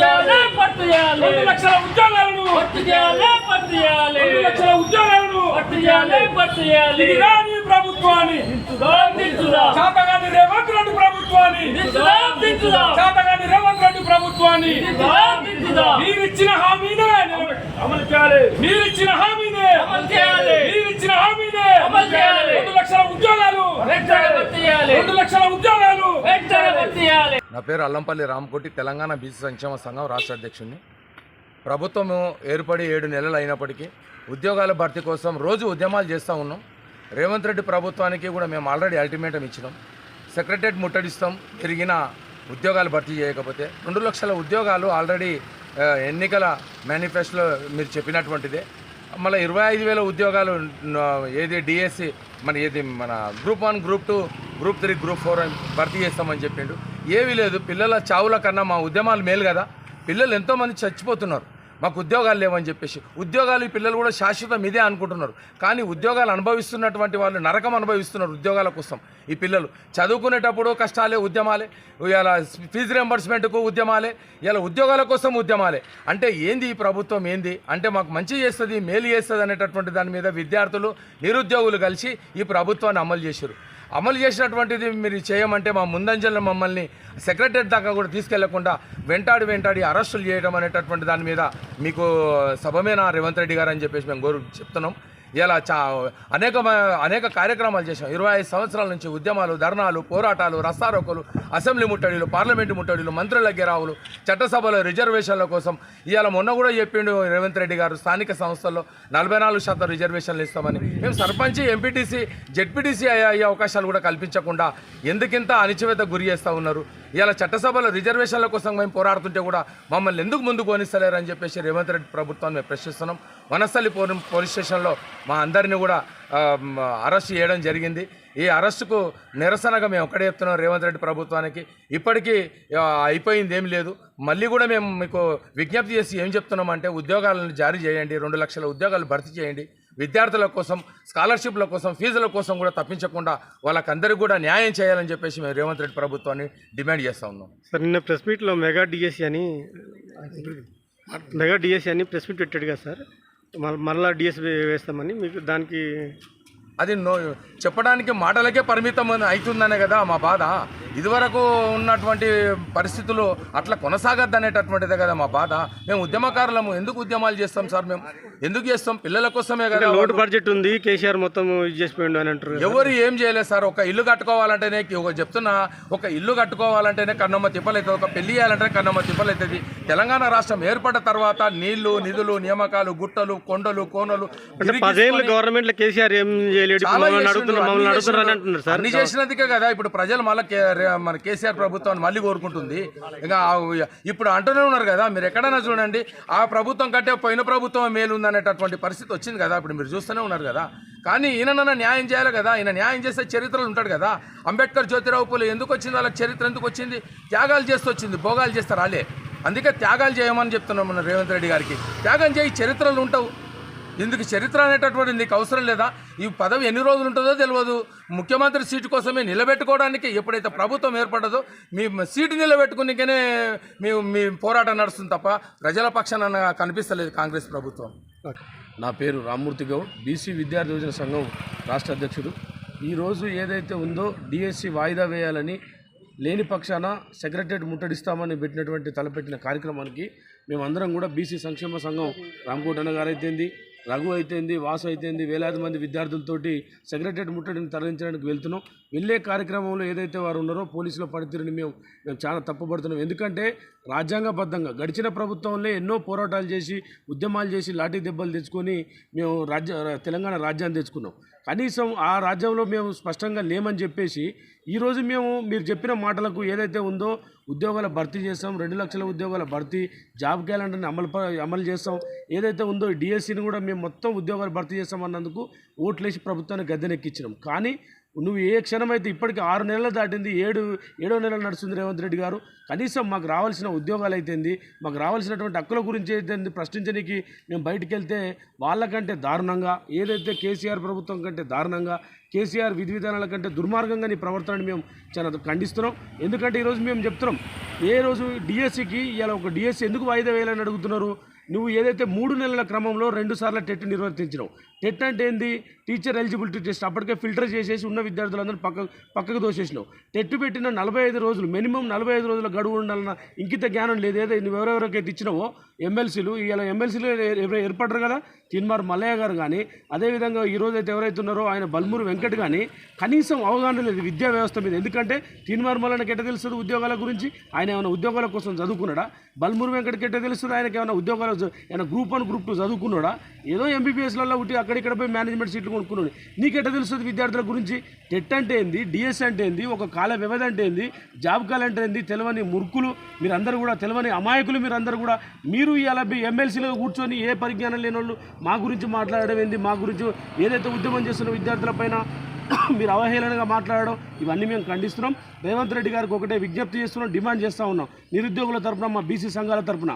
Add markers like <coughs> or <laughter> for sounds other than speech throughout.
చేయాలి. భర్తీ చేయాలి. రెండు లక్షల ఉద్యోగాలను భర్తీ చేయాలి. భర్తీ చేయాలి. రెండు లక్షల ఉద్యోగాలను భర్తీ చేయాలి. భర్తీ చేయాలి. ఇది రాని ప్రభుత్వాన్ని. దించుదాం రేవంత్ రెడ్డి ప్రభుత్వాన్ని. దించుదాం దించుదాం శాతగాని రేవంత్ రెడ్డి ప్రభుత్వాన్ని. దించుదాం మీరిచ్చిన హామీనే. అమలు చేయాలి. మీరిచ్చిన హామీనే. అమలు చేయాలి. మీరిచ్చిన హామీనే. అమలు చేయాలి. రెండు లక్షల ఉద్యోగాలు. రెండు లక్షల ఉద్యోగాలు. నా పేరు అల్లంపల్లి రామకోటి తెలంగాణ బీసీ సంక్షేమ సంఘం రాష్ట్ర అధ్యక్షుడిని ప్రభుత్వం ఏర్పడి ఏడు నెలలు అయినప్పటికీ ఉద్యోగాల భర్తీ కోసం రోజు ఉద్యమాలు చేస్తూ ఉన్నాం. రేవంత్ రెడ్డి ప్రభుత్వానికి కూడా మేము ఆల్రెడీ అల్టిమేటం ఇచ్చినాం. సెక్రటరేట్ ముట్టడిస్తాం తిరిగిన ఉద్యోగాలు భర్తీ చేయకపోతే. రెండు లక్షల ఉద్యోగాలు ఆల్రెడీ ఎన్నికల మేనిఫెస్టోలో మీరు చెప్పినటువంటిదే. మళ్ళీ ఇరవై ఐదు వేల ఉద్యోగాలు ఏది డిఎస్సి మన ఏది మన group one group two group three group four భర్తీ చేస్తామని చెప్పిండు. ఏమీ లేదు. పిల్లల చావుల కన్నా మా ఉద్యమాలు మేలు కదా. పిల్లలు ఎంతోమంది చచ్చిపోతున్నారు. మాకు ఉద్యోగాలు లేవని చెప్పేసి. ఉద్యోగాలు ఈ పిల్లలు కూడా శాశ్వతం ఇదే అనుకుంటున్నారు. కానీ ఉద్యోగాలు అనుభవిస్తున్నటువంటి వాళ్ళు నరకం అనుభవిస్తున్నారు ఉద్యోగాల కోసం. ఈ పిల్లలు చదువుకునేటప్పుడు కష్టాలే ఉద్యమాలే. ఇలా ఫీజు రియంబర్స్మెంట్కు ఉద్యమాలే. ఇలా ఉద్యోగాల కోసం ఉద్యమాలే. అంటే ఏంది ఈ ప్రభుత్వం ఏంది? అంటే మాకు మంచి చేస్తుంది మేలు చేస్తుంది అనేటటువంటి దాని మీద విద్యార్థులు నిరుద్యోగులు కలిసి ఈ ప్రభుత్వాన్ని అమలు చేశారు. అమలు చేసినటువంటిది మీరు చేయమంటే మా ముందంజలో మమ్మల్ని సెక్రటరీ దాకా కూడా తీసుకెళ్ళకుండా వెంటాడి వెంటాడి అరెస్టులు చేయడం అనేటటువంటి దాని మీద మీకు సభమేనా రేవంత్ రెడ్డి గారు అని చెప్పేసి మేము గౌరవ చెప్తున్నాం. ఇలా చా అనేక అనేక కార్యక్రమాలు చేశాం. ఇరవై ఐదు సంవత్సరాల నుంచి ఉద్యమాలు ధర్నాలు పోరాటాలు రస్తారోకలు అసెంబ్లీ ముట్టడిలు పార్లమెంటు ముట్టడిలు మంత్రుల గెరావులు చట్టసభలో రిజర్వేషన్ల కోసం ఇవాళ మొన్న కూడా చెప్పిండు రేవంత్ రెడ్డి గారు స్థానిక సంస్థల్లో నలభై నాలుగు శాతం రిజర్వేషన్లు ఇస్తామని. మేము సర్పంచ్ ఎంపీటీసీ జెడ్పీటీసీ అయ్యే అవకాశాలు కూడా కల్పించకుండా ఎందుకింత అణిచివేత గురి చేస్తూ ఉన్నారు? ఇలా చట్టసభలో రిజర్వేషన్ల కోసం మేము పోరాడుతుంటే కూడా మమ్మల్ని ఎందుకు ముందు కొనిస్తలేరు అని చెప్పేసి రేవంత్ రెడ్డి ప్రభుత్వాన్ని మేము ప్రశ్నిస్తున్నాం. వనస్థలి పోలీస్ పోలీస్ స్టేషన్లో మా అందరినీ కూడా అరెస్ట్ చేయడం జరిగింది. ఈ అరెస్టుకు నిరసనగా మేము ఒక్కడే చెప్తున్నాం రేవంత్ రెడ్డి ప్రభుత్వానికి. ఇప్పటికీ అయిపోయింది ఏం లేదు. మళ్ళీ కూడా మేము మీకు విజ్ఞప్తి చేసి ఏం చెప్తున్నామంటే ఉద్యోగాలను జారీ చేయండి రెండు లక్షల ఉద్యోగాలు భర్తీ చేయండి. విద్యార్థుల కోసం స్కాలర్షిప్ల కోసం ఫీజుల కోసం కూడా తప్పించకుండా వాళ్ళకందరికీ కూడా న్యాయం చేయాలని చెప్పేసి మేము రేవంత్ రెడ్డి ప్రభుత్వాన్ని డిమాండ్ చేస్తూ ఉన్నాం. సార్ నిన్న ప్రెస్ మీట్లో మెగా డిఎస్సి అని మెగా డిఎస్సి అని ప్రెస్ మీట్ పెట్టాడు కదా సార్. మళ్ళీ మళ్ళా డిఎస్సి వేస్తామని మీకు దానికి అది నో చెప్పడానికి మాటలకే పరిమితం అవుతుందనే కదా మా బాధ. ఇదివరకు ఉన్నటువంటి పరిస్థితులు అట్లా కొనసాగద్దు అనేటటువంటిదే కదా మా బాధ. మేము ఉద్యమకారులము. ఎందుకు ఉద్యమాలు చేస్తాం సార్ మేము? ఎందుకు చేస్తాం? పిల్లల కోసమే కదా లోటు బడ్జెట్ ఉంది కేసీఆర్ మొత్తం ఇది చేసిపోయిండు అని అంటారు ఎవరు ఏం చేయలేదు సార్? ఒక ఇల్లు కట్టుకోవాలంటేనే ఒక చెప్తున్నా ఒక ఇల్లు కట్టుకోవాలంటేనే కన్నమ్మ తిప్పలవుతుంది ఒక పెళ్ళి చేయాలంటే కన్నమ్మ తిప్పలవుతుంది తెలంగాణ రాష్ట్రం ఏర్పడ్డ తర్వాత నీళ్ళు నిధులు నియామకాలు గుట్టలు కొండలు కోనలు గవర్నమెంట్లో కేసీఆర్ ఏం చేయలేడు ఇప్పుడు చాలా మమ్మల్ని చేసిండు, అడుగుతున్నారు అన్ని మమ్మల్ని అడుగుతున్నారు అని చేసిండు. అంటున్నారు సార్. అన్ని చేసినందుకే కదా ఇప్పుడు ప్రజలు మళ్ళీ మన కేసీఆర్ ప్రభుత్వాన్ని మళ్ళీ కోరుకుంటుంది. ఇంకా ఇప్పుడు అంటూనే ఉన్నారు కదా మీరు ఎక్కడైనా చూడండి ఆ ప్రభుత్వం కంటే పోయిన ప్రభుత్వం మేలు ఉందనేటటువంటి పరిస్థితి వచ్చింది కదా ఇప్పుడు మీరు చూస్తూనే ఉన్నారు కదా. కానీ ఈయనన్నా న్యాయం చేయాలి కదా ఈయన న్యాయం చేసే చరిత్రలు ఉంటాడు కదా. అంబేద్కర్ జ్యోతిరావు పూలు ఎందుకు వచ్చింది వాళ్ళకి చరిత్ర ఎందుకు వచ్చింది? త్యాగాలు చేస్తూ వచ్చింది భోగాలు చేస్తారు రాలే అందుకే త్యాగాలు చేయమని చెప్తున్నాం మన రేవంత్ రెడ్డి గారికి. త్యాగం చేయి చరిత్రలు ఉంటావు. ఇందుకు చరిత్ర అనేటటువంటి నీకు అవసరం లేదా? ఈ పదవి ఎన్ని రోజులు ఉంటుందో తెలియదు ముఖ్యమంత్రి సీటు కోసమే నిలబెట్టుకోవడానికి ఎప్పుడైతే ప్రభుత్వం ఏర్పడదో మీ సీటు నిలబెట్టుకునికనే మీ మీ పోరాటం నడుస్తుంది తప్ప ప్రజల పక్షాన కనిపిస్తలేదు కాంగ్రెస్ ప్రభుత్వం. నా పేరు రామ్మూర్తి గౌడ్ బీసీ విద్యార్థి యోజన సంఘం రాష్ట్ర అధ్యక్షుడు. ఈరోజు ఏదైతే ఉందో డిఎస్సి వాయిదా వేయాలని లేని పక్షాన సెక్రటరేట్ ముట్టడిస్తామని పెట్టినటువంటి తలపెట్టిన కార్యక్రమానికి మేమందరం కూడా బీసీ సంక్షేమ సంఘం రామకోటన్న గారైతేంది అయితేంది రఘు అయితేంది వాసు అయితేంది వేలాది మంది విద్యార్థులతోటి సెక్రటరేట్ ముట్టడిని తరలించడానికి వెళ్తున్నాం. వెళ్ళే కార్యక్రమంలో ఏదైతే వారు ఉన్నారో పోలీసుల పనితీరుని మేము మేము చాలా తప్పుపడుతున్నాం. ఎందుకంటే రాజ్యాంగబద్ధంగా గడిచిన ప్రభుత్వంలో ఎన్నో పోరాటాలు చేసి ఉద్యమాలు చేసి లాఠీ దెబ్బలు తెచ్చుకొని మేము రాజ్య తెలంగాణ రాజ్యాన్ని తెచ్చుకున్నాం. కనీసం ఆ రాజ్యంలో మేము స్పష్టంగా లేమని చెప్పేసి ఈరోజు మేము మీరు చెప్పిన మాటలకు ఏదైతే ఉందో ఉద్యోగాల భర్తీ చేస్తాం రెండు లక్షల ఉద్యోగాల భర్తీ జాబ్ క్యాలెండర్ని అమలు అమలు చేస్తాం ఏదైతే ఉందో డిఎస్సిని కూడా మేము మొత్తం ఉద్యోగాలు భర్తీ చేస్తామన్నందుకు ఓట్లేసి ప్రభుత్వాన్ని గద్దెనెక్కించినాం. కానీ నువ్వు ఏ క్షణం అయితే ఇప్పటికి ఆరు నెలలు దాటింది ఏడు ఏడో నెలలు నడుస్తుంది రేవంత్ రెడ్డి గారు కనీసం మాకు రావాల్సిన ఉద్యోగాలు అయితేంది మాకు రావాల్సినటువంటి హక్కుల గురించి అయితే ప్రశ్నించడానికి మేము బయటికి వెళ్తే వాళ్ళకంటే దారుణంగా ఏదైతే కేసీఆర్ ప్రభుత్వం కంటే దారుణంగా కేసీఆర్ విధి విధానాల కంటే దుర్మార్గంగా నీ ప్రవర్తనని మేము చాలా ఖండిస్తున్నాం. ఎందుకంటే ఈరోజు మేము చెప్తున్నాం ఏ రోజు డిఎస్సికి ఇలా ఒక డిఎస్సి ఎందుకు వాయిదా వేయాలని అడుగుతున్నారు? నువ్వు ఏదైతే మూడు నెలల క్రమంలో రెండు సార్లు టెట్ నిర్వర్తించినావు టెట్ అంటే ఏంది టీచర్ ఎలిజిబిలిటీ టెస్ట్. అప్పటికే ఫిల్టర్ చేసేసి ఉన్న విద్యార్థులందరూ పక్క పక్కకు దోసేసినావు టెట్ పెట్టిన నలభై ఐదు రోజులు మినిమం నలభై ఐదు రోజుల గడువు ఉండాలన్న ఇంకిత జ్ఞానం లేదు. ఏదో నువ్వు ఎవరెవరికైతే ఇచ్చినావో ఎమ్మెల్సీలు ఇలా ఎమ్మెల్సీలు ఏర్పడరు కదా? తిన్మార్ మల్లయ్య గారు కానీ అదేవిధంగా ఈ రోజు అయితే ఎవరైతే ఉన్నారో ఆయన బల్మూరు వెంకట్ కానీ కనీసం అవగాహన లేదు విద్యా వ్యవస్థ మీద. ఎందుకంటే తిన్మార్ మల్లన్నకి ఎట్ట తెలుస్తుంది ఉద్యోగాల గురించి? ఆయన ఏమైనా ఉద్యోగాల కోసం చదువుకున్నాడా? బల్మూరు వెంకట్కి ఎట్ట తెలుస్తుంది? ఆయనకి ఏమైనా ఉద్యోగాలు ఏమైనా గ్రూప్ వన్ గ్రూప్ టూ చదువుకున్నాడా? ఏదో ఎంబీబీఎస్లలో ఉట్టి అక్కడిక్కడ పోయి మేనేజ్మెంట్ సీట్లు కొనుక్కున్నాడు. నీకెట్ట తెలుస్తుంది విద్యార్థుల గురించి? టెట్ అంటే ఏంది? డిఎస్ అంటే ఏంది? ఒక కాల వ్యవధి అంటే ఏంది? జాబ్ కాల్ అంటే ఏంది? తెలవని మురుకులు మీరందరూ కూడా తెలవని అమాయకులు మీరందరూ కూడా మీరు ఇలా ఎమ్మెల్సీలో కూర్చొని ఏ పరిజ్ఞానం లేని వాళ్ళు మా గురించి మాట్లాడడం ఏంది? మా గురించి ఏదైతే ఉద్యమం చేస్తున్న విద్యార్థులపైన <coughs> మీరు అవహేళనగా మాట్లాడడం ఇవన్నీ మేము ఖండిస్తున్నాం. రేవంత్ రెడ్డి గారికి ఒకటే విజ్ఞప్తి చేస్తున్నాం డిమాండ్ చేస్తూ ఉన్నాం. నిరుద్యోగుల తరపున మా బీసీ సంఘాల తరపున.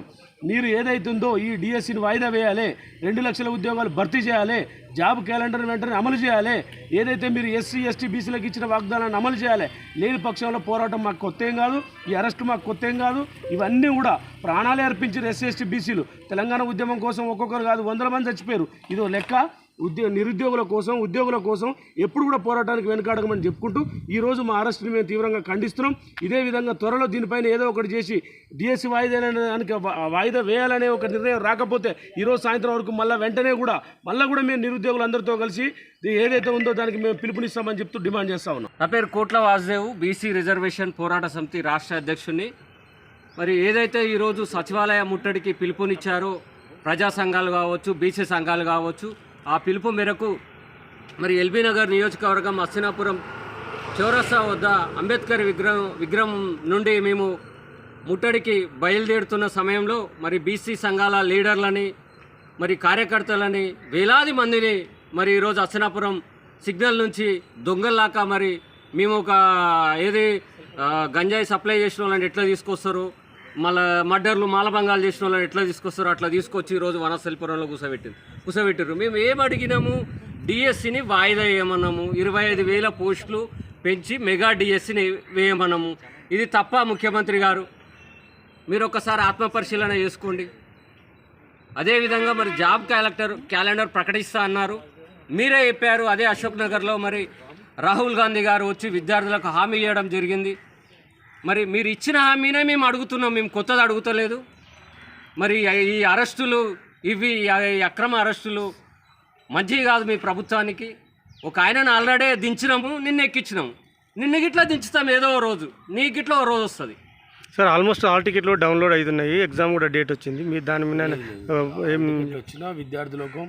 మీరు ఏదైతుందో ఈ డిఎస్సిని వాయిదా వేయాలి. రెండు లక్షల ఉద్యోగాలు భర్తీ చేయాలి. జాబ్ క్యాలెండర్ వెంటనే అమలు చేయాలి. ఏదైతే మీరు ఎస్సీ ఎస్టీ బీసీలకు ఇచ్చిన వాగ్దానాన్ని అమలు చేయాలి లేని పక్షంలో పోరాటం మాకు కొత్త ఏం కాదు ఈ అరెస్ట్ మాకు కొత్త ఏం కాదు. ఇవన్నీ కూడా ప్రాణాలే అర్పించిన ఎస్సీ ఎస్టీ బీసీలు. తెలంగాణ ఉద్యమం కోసం ఒక్కొక్కరు కాదు వందల మంది చచ్చిపోయారు. ఇదో లెక్క. ఉద్యోగ నిరుద్యోగుల కోసం ఉద్యోగుల కోసం ఎప్పుడు కూడా పోరాటానికి వెనుకాడకమని చెప్పుకుంటూ ఈ రోజు మా అరెస్ట్ని మేము తీవ్రంగా ఖండిస్తున్నాం. ఇదే విధంగా త్వరలో దీనిపైన ఏదో ఒకటి చేసి డిఎస్సి వాయిదా దానికి వాయిదా వేయాలనే ఒక నిర్ణయం రాకపోతే ఈరోజు సాయంత్రం వరకు మళ్ళీ వెంటనే కూడా మళ్ళీ కూడా మేము నిరుద్యోగులందరితో కలిసి ఏదైతే ఉందో దానికి మేము పిలుపునిస్తామని చెప్తూ డిమాండ్ చేస్తా ఉన్నాం. నా పేరు కోట్ల వాసుదేవ్ బీసీ రిజర్వేషన్ పోరాట సమితి రాష్ట్ర అధ్యక్షుడిని. మరి ఏదైతే ఈరోజు సచివాలయ ముట్టడికి పిలుపునిచ్చారో ప్రజా సంఘాలు కావచ్చు బీసీ సంఘాలు కావచ్చు ఆ పిలుపు మేరకు మరి ఎల్బీ నగర్ నియోజకవర్గం అస్సినాపురం చౌరస్తా వద్ద అంబేద్కర్ విగ్రహం విగ్రహం నుండి మేము ముట్టడికి బయలుదేరుతున్న సమయంలో మరి బీసీ సంఘాల లీడర్లని మరి కార్యకర్తలని వేలాది మందిని మరి ఈరోజు అసనాపురం సిగ్నల్ నుంచి దొంగల్లాక మరి మేము ఒక ఏది గంజాయి సప్లై చేసిన వాళ్ళని ఎట్లా తీసుకొస్తారు? మళ్ళీ మర్డర్లు మాలభంగాలు చేసిన వాళ్ళని ఎట్లా తీసుకొస్తారు? అట్లా తీసుకొచ్చి ఈరోజు వనస్థలిపురంలో కూర్చోబెట్టింది. కూసబెట్టారు మేము ఏం అడిగినాము? డిఎస్సిని వాయిదా వేయమన్నాము. ఇరవై ఐదు వేల పోస్టులు పెంచి మెగా డిఎస్సిని వేయమన్నాము. ఇది తప్ప ముఖ్యమంత్రి గారు. మీరు ఒకసారి ఆత్మపరిశీలన చేసుకోండి. అదేవిధంగా మరి జాబ్ క్యాలెక్టర్ క్యాలెండర్ ప్రకటిస్తా అన్నారు. మీరే చెప్పారు అదే అశోక్ నగర్లో మరి రాహుల్ గాంధీ గారు వచ్చి విద్యార్థులకు హామీ ఇవ్వడం జరిగింది. మరి మీరు ఇచ్చిన హామీనే మేము అడుగుతున్నాం మేము కొత్తది అడుగుతలేదు. మరి ఈ అరెస్టులు ఇవి ఈ అక్రమ అరెస్టులు మంచివి కాదు మీ ప్రభుత్వానికి. ఒక ఆయనను ఆల్రెడీ దించినాము నిన్న ఎక్కించినాము. నిన్న గిట్లా దించుతాం ఏదో ఓ రోజు. నీ గిట్లా ఓ రోజు వస్తుంది. సార్ ఆల్మోస్ట్ ఆల్ టికెట్లు డౌన్లోడ్ అవుతున్నాయి ఎగ్జామ్ కూడా డేట్ వచ్చింది. మీ దాని మీద వచ్చినా విద్యార్థులకు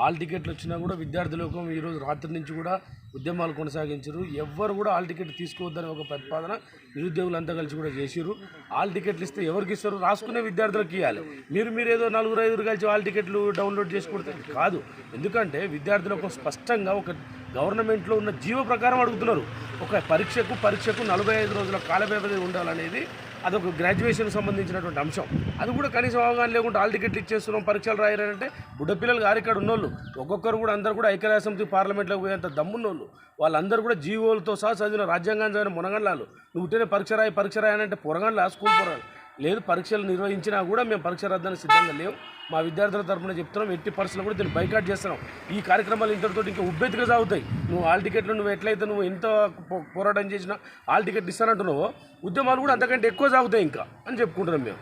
ఆల్ టికెట్లు వచ్చినా కూడా విద్యార్థులకు ఈరోజు రాత్రి నుంచి కూడా ఉద్యమాలు కొనసాగించారు. ఎవ్వరు కూడా ఆల్ టికెట్ తీసుకోవద్దని ఒక ప్రతిపాదన నిరుద్యోగులంతా కలిసి కూడా చేసిరు ఆల్ టికెట్లు ఇస్తే ఎవరికి ఇస్తారు? రాసుకునే విద్యార్థులకు ఇవ్వాలి మీరు మీరు ఏదో నలుగురు ఐదుగురు కలిసి ఆల్ టికెట్లు డౌన్లోడ్ చేసుకుంటే కాదు. ఎందుకంటే విద్యార్థులకు స్పష్టంగా ఒక గవర్నమెంట్లో ఉన్న జీవ ప్రకారం అడుగుతున్నారు. ఒక పరీక్షకు పరీక్షకు నలభై ఐదు రోజుల కాల వ్యవధి ఉండాలనేది అదొక గ్రాడ్యుయేషన్ సంబంధించినటువంటి అంశం. అది కూడా కనీసం అవగాహన లేకుండా ఆల్ టికెట్లు ఇచ్చేస్తున్నాం పరీక్షలు రాయారంటే బుడ్డపిల్లలు గారు ఇక్కడ ఉన్నోళ్ళు ఒక్కొక్కరు కూడా అందరు కూడా ఐక్యరాజ్య సమితి పార్లమెంట్లోకి పోయేంత దమ్మున్నోళ్ళు. వాళ్ళందరూ కూడా జీవోలతో సహా చదివిన రాజ్యాంగం చదివిన మునగండ్లాలు. నువ్వు ఉంటేనే పరీక్ష రాయి పరీక్ష రాయనంటే పొరగండ్లా స్కూల్ పొరగాలి లేదు పరీక్షలు నిర్వహించినా కూడా మేము పరీక్ష రద్దానికి సిద్ధంగా లేవు. మా విద్యార్థుల తరఫున చెప్తున్నాం ఎట్టి పరిస్థితులు కూడా దీన్ని బైకాట్ చేస్తున్నాం. ఈ కార్యక్రమాలు ఇంతటితో ఇంకా ఉబ్బెత్తుగా సాగుతాయి. నువ్వు ఆల్ టికెట్లు నువ్వు ఎట్లయితే నువ్వు ఎంత పోరాటం చేసినా ఆల్ టికెట్ ఇస్తానంటున్నావో ఉద్యమాలు కూడా అంతకంటే ఎక్కువ సాగుతాయి ఇంకా అని చెప్పుకుంటున్నాం మేము.